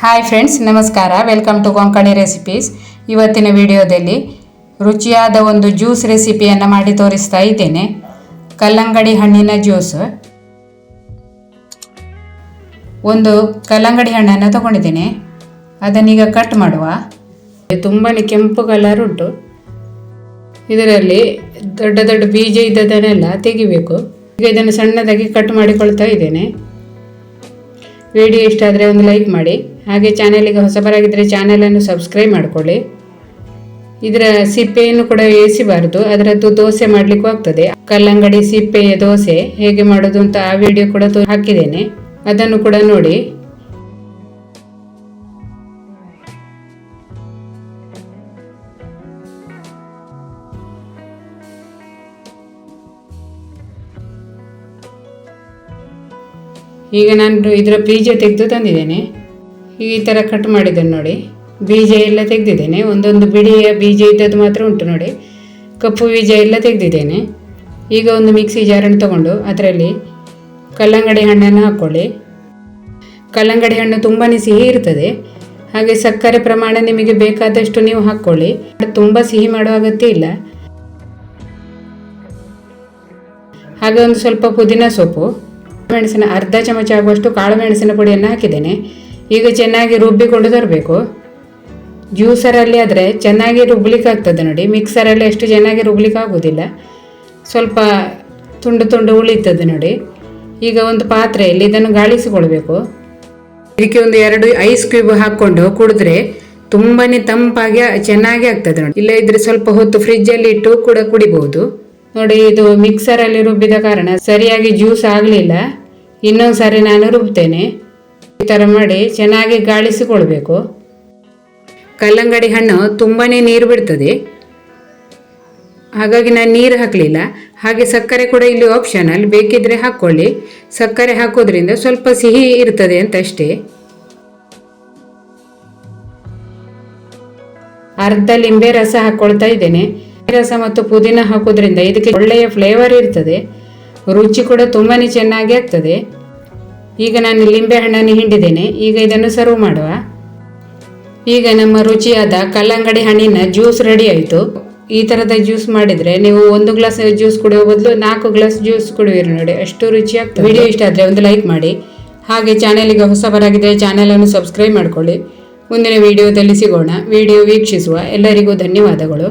Hi friends ನಮಸ್ಕಾರ. Welcome to Konkani recipes ಇವತ್ತಿನ ವಿಡಿಯೋದಲ್ಲಿ ರುಚಿಯಾದ ಒಂದು ಜ್ಯೂಸ್ ರೆಸಿಪಿಯನ್ನು ಮಾಡಿ ತೋರಿಸ್ತಾ ಇದ್ದೇನೆ. ಕಲ್ಲಂಗಡಿ ಹಣ್ಣಿನ ಜ್ಯೂಸ್ ಒಂದು ಕಲ್ಲಂಗಡಿ ಹಣ್ಣನ್ನು ತಗೊಂಡಿದ್ದೇನೆ. ಅದನ್ನೀಗ ಕಟ್ ಮಾಡುವ. ತುಂಬಾ ಕೆಂಪು ಕಲರ್ ಉಂಟು. ಇದರಲ್ಲಿ ದೊಡ್ಡ ದೊಡ್ಡ ಬೀಜ ಇದ್ದದನ್ನೆಲ್ಲ ತೆಗಿಬೇಕು. ಈಗ ಇದನ್ನು ಸಣ್ಣದಾಗಿ ಕಟ್ ಮಾಡಿಕೊಳ್ತಾ ಇದ್ದೇನೆ. ವಿಡಿಯೋ ಇಷ್ಟ ಆದರೆ ಒಂದು ಲೈಕ್ ಮಾಡಿ. ಹಾಗೆ ಚಾನಲಿಗೆ ಹೊಸಬರಾಗಿದ್ದರೆ ಚಾನಲನ್ನು ಸಬ್ಸ್ಕ್ರೈಬ್ ಮಾಡಿಕೊಳ್ಳಿ. ಇದರ ಸಿಪ್ಪೆಯನ್ನು ಕೂಡ ಬೇಯಿಸಬಾರದು ಅದರದ್ದು ದೋಸೆ ಮಾಡಲಿಕ್ಕೂ ಆಗ್ತದೆ. ಕಲ್ಲಂಗಡಿ ಸಿಪ್ಪೆಯ ದೋಸೆ ಹೇಗೆ ಮಾಡೋದು ಅಂತ ಆ ವಿಡಿಯೋ ಕೂಡ ಹಾಕಿದ್ದೇನೆ. ಅದನ್ನು ಕೂಡ ನೋಡಿ. ಈಗ ನಾನು ಇದರ ಬೀಜ ತೆಗೆದು ತಂದಿದ್ದೇನೆ. ಈ ಥರ ಕಟ್ ಮಾಡಿದ್ದೇನೆ ನೋಡಿ. ಬೀಜ ಎಲ್ಲ ತೆಗೆದಿದ್ದೇನೆ. ಒಂದೊಂದು ಬಿಡಿಯ ಬೀಜ ಇದ್ದದ್ದು ಮಾತ್ರ ಉಂಟು ನೋಡಿ. ಕಪ್ಪು ಬೀಜ ಎಲ್ಲ ತೆಗೆದಿದ್ದೇನೆ. ಈಗ ಒಂದು ಮಿಕ್ಸಿ ಜಾರನ್ನು ತಗೊಂಡು ಅದರಲ್ಲಿ ಕಲ್ಲಂಗಡಿ ಹಣ್ಣನ್ನು ಹಾಕ್ಕೊಳ್ಳಿ ಕಲ್ಲಂಗಡಿ ಹಣ್ಣು ತುಂಬಾ ಸಿಹಿ ಇರ್ತದೆ. ಹಾಗೆ ಸಕ್ಕರೆ ಪ್ರಮಾಣ ನಿಮಗೆ ಬೇಕಾದಷ್ಟು ನೀವು ಹಾಕ್ಕೊಳ್ಳಿ ತುಂಬ ಸಿಹಿ ಮಾಡೋ ಅಗತ್ಯ ಇಲ್ಲ. ಹಾಗೆ ಒಂದು ಸ್ವಲ್ಪ ಪುದೀನ ಸೊಪ್ಪು. ಮೆಣಸಿನ ಅರ್ಧ ಚಮಚ ಆಗುವಷ್ಟು ಕಾಳು ಮೆಣಸಿನ ಪುಡಿಯನ್ನು ಹಾಕಿದ್ದೇನೆ. ಈಗ ಚೆನ್ನಾಗಿ ರುಬ್ಬಿಕೊಂಡು ತರಬೇಕು. ಜ್ಯೂಸರಲ್ಲಿ ಆದರೆ ಚೆನ್ನಾಗಿ ರುಬ್ಲಿಕ್ಕೆ ಆಗ್ತದೆ ನೋಡಿ. ಮಿಕ್ಸರಲ್ಲಿ ಅಷ್ಟು ಚೆನ್ನಾಗಿ ರುಬ್ಲಿಕ್ಕೆ ಆಗೋದಿಲ್ಲ ಸ್ವಲ್ಪ ತುಂಡು ತುಂಡು ಉಳಿತದೆ ನೋಡಿ. ಈಗ ಒಂದು ಪಾತ್ರೆಯಲ್ಲಿ ಇದನ್ನು ಗಾಳಿಸಿಕೊಳ್ಬೇಕು. ಇದಕ್ಕೆ ಒಂದು ಎರಡು ಐಸ್ ಕ್ಯೂಬ್ ಹಾಕ್ಕೊಂಡು ಕುಡಿದ್ರೆ ತುಂಬಾ ತಂಪಾಗಿ ಚೆನ್ನಾಗಿ ಆಗ್ತದೆ ನೋಡಿ. ಇಲ್ಲ ಇದ್ರೆ ಸ್ವಲ್ಪ ಹೊತ್ತು ಫ್ರಿಜ್ಜಲ್ಲಿ ಇಟ್ಟು ಕೂಡ ಕುಡಿಬಹುದು ನೋಡಿ, ಇದು ಮಿಕ್ಸರಲ್ಲಿ ರುಬ್ಬಿದ ಕಾರಣ ಸರಿಯಾಗಿ ಜ್ಯೂಸ್ ಆಗಲಿಲ್ಲ. ಇನ್ನೊಂದು ಸಾರಿ ನಾನು ರುಬ್ತೇನೆ. ಈ ಥರ ಮಾಡಿ ಚೆನ್ನಾಗಿ ಗಾಳಿಸಿಕೊಳ್ಬೇಕು. ಕಲ್ಲಂಗಡಿ ಹಣ್ಣು ತುಂಬಾನೇ ನೀರು ಬಿಡ್ತದೆ. ಹಾಗಾಗಿ ನಾನು ನೀರು ಹಾಕಲಿಲ್ಲ. ಹಾಗೆ ಸಕ್ಕರೆ ಕೂಡ ಇಲ್ಲಿ ಆಪ್ಷನಲ್ ಬೇಕಿದ್ರೆ ಹಾಕ್ಕೊಳ್ಳಿ. ಸಕ್ಕರೆ ಹಾಕೋದ್ರಿಂದ ಸ್ವಲ್ಪ ಸಿಹಿ ಇರ್ತದೆ ಅಂತ ಅಷ್ಟೇ. ಅರ್ಧ ಲಿಂಬೆ ರಸ ಹಾಕ್ಕೊಳ್ತಾ ಇದ್ದೇನೆ. ರಸ ಮತ್ತು ಪುದೀನ ಹಾಕೋದ್ರಿಂದ ಇದಕ್ಕೆ ಒಳ್ಳೆಯ ಫ್ಲೇವರ್ ಇರ್ತದೆ. ರುಚಿ ಕೂಡ ತುಂಬಾನೇ ಚೆನ್ನಾಗಿ ಆಗ್ತದೆ. ಈಗ ನಾನು ಲಿಂಬೆ ಹಣ್ಣನ್ನು ಹಿಂಡಿದ್ದೇನೆ. ಈಗ ಇದನ್ನು ಸರ್ವ್ ಮಾಡುವ. ಈಗ ನಮ್ಮ ರುಚಿಯಾದ ಕಲ್ಲಂಗಡಿ ಹಣ್ಣಿನ ಜ್ಯೂಸ್ ರೆಡಿ ಆಯಿತು. ಈ ಥರದ ಜ್ಯೂಸ್ ಮಾಡಿದರೆ ನೀವು ಒಂದು ಗ್ಲಾಸ್ ಜ್ಯೂಸ್ ಕುಡಿಯೋ ಬದಲು ನಾಲ್ಕು ಗ್ಲಾಸ್ ಜ್ಯೂಸ್ ಕುಡಿಯಿರಿ ನೋಡಿ ಅಷ್ಟು ರುಚಿಯಾಗ್ತದೆ ವಿಡಿಯೋ ಇಷ್ಟ ಆದರೆ ಒಂದು ಲೈಕ್ ಮಾಡಿ. ಹಾಗೆ ಚಾನೆಲಿಗೆ ಹೊಸಬರಾಗಿದ್ದರೆ ಚಾನೆಲನ್ನು ಸಬ್ಸ್ಕ್ರೈಬ್ ಮಾಡ್ಕೊಳ್ಳಿ. ಮುಂದಿನ ವಿಡಿಯೋದಲ್ಲಿ ಸಿಗೋಣ. ವಿಡಿಯೋ ವೀಕ್ಷಿಸುವ ಎಲ್ಲರಿಗೂ ಧನ್ಯವಾದಗಳು.